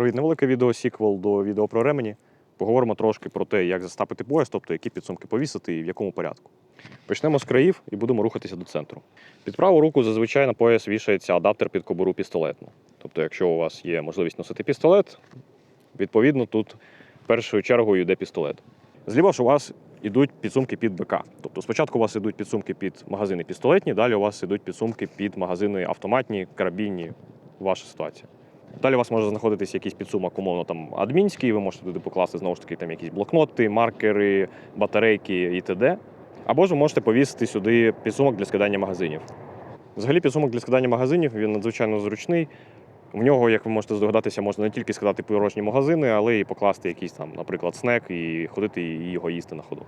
Привіт, невеликий відеосіквел до відео про ремені. Поговоримо трошки про те, як застапити пояс, тобто які підсумки повісити і в якому порядку. Почнемо з країв і будемо рухатися до центру. Під праву руку зазвичай на пояс вішається адаптер під кобуру пістолетну. Тобто, якщо у вас є можливість носити пістолет, відповідно тут першою чергою йде пістолет. Зліва ж у вас йдуть підсумки під БК. Тобто спочатку у вас йдуть підсумки під магазини пістолетні, далі у вас йдуть підсумки під магазини автоматні, карабінні, ваша ситуація. Далі у вас може знаходитись якийсь підсумок, умовно там адмінський, ви можете туди покласти знову ж таки там якісь блокноти, маркери, батарейки і т.д. Або ж ви можете повісити сюди підсумок для скидання магазинів. Взагалі, підсумок для скидання магазинів він надзвичайно зручний. В нього, як ви можете здогадатися, можна не тільки скидати порожні магазини, але і покласти якийсь там, наприклад, снек і ходити і його їсти на ходу.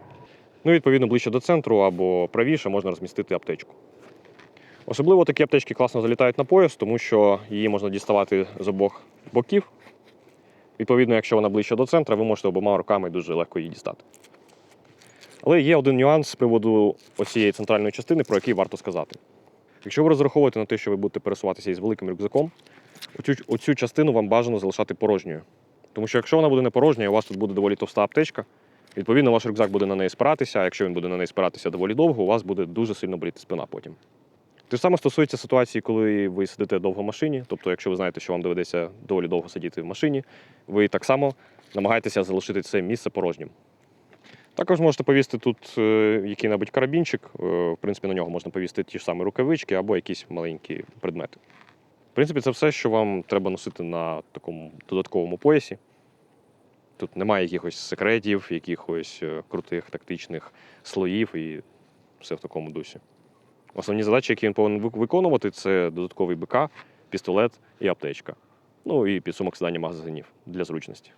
Ну, відповідно, ближче до центру або правіше можна розмістити аптечку. Особливо такі аптечки класно залітають на пояс, тому що її можна діставати з обох боків. Відповідно, якщо вона ближче до центру, ви можете обома руками дуже легко її дістати. Але є один нюанс з приводу оцієї центральної частини, про який варто сказати. Якщо ви розраховуєте на те, що ви будете пересуватися із великим рюкзаком, оцю, оцю частину вам бажано залишати порожньою. Тому що якщо вона буде не порожня, у вас тут буде доволі товста аптечка, відповідно, ваш рюкзак буде на неї спиратися, а якщо він буде на неї спиратися доволі довго, у вас буде дуже сильно боліти спина потім. Те ж саме стосується ситуації, коли ви сидите довго в машині. Тобто, якщо ви знаєте, що вам доведеться доволі довго сидіти в машині, ви так само намагаєтеся залишити це місце порожнім. Також можете повісити тут е, який-небудь карабінчик. е, В принципі, на нього можна повісити ті ж самі рукавички або якісь маленькі предмети. В принципі, це все, що вам треба носити на такому додатковому поясі. Тут немає якихось секретів, якихось е, крутих тактичних слоїв і все в такому дусі. Основні задачі, які він повинен виконувати, це додатковий БК, пістолет і аптечка. Ну і підсумок складання магазинів для зручності.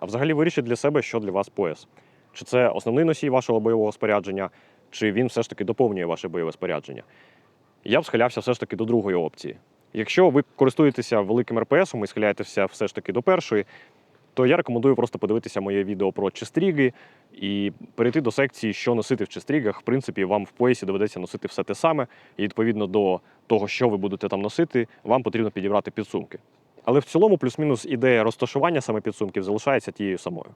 А взагалі вирішіть для себе, що для вас пояс. Чи це основний носій вашого бойового спорядження, чи він все ж таки доповнює ваше бойове спорядження. Я б схилявся все ж таки до другої опції. Якщо ви користуєтеся великим РПСом і схиляєтеся все ж таки до першої, то я рекомендую просто подивитися моє відео про честріги і перейти до секції, що носити в честрігах. В принципі, вам в поясі доведеться носити все те саме, і відповідно до того, що ви будете там носити, вам потрібно підібрати підсумки. Але в цілому, плюс-мінус, ідея розташування саме підсумків залишається тією самою.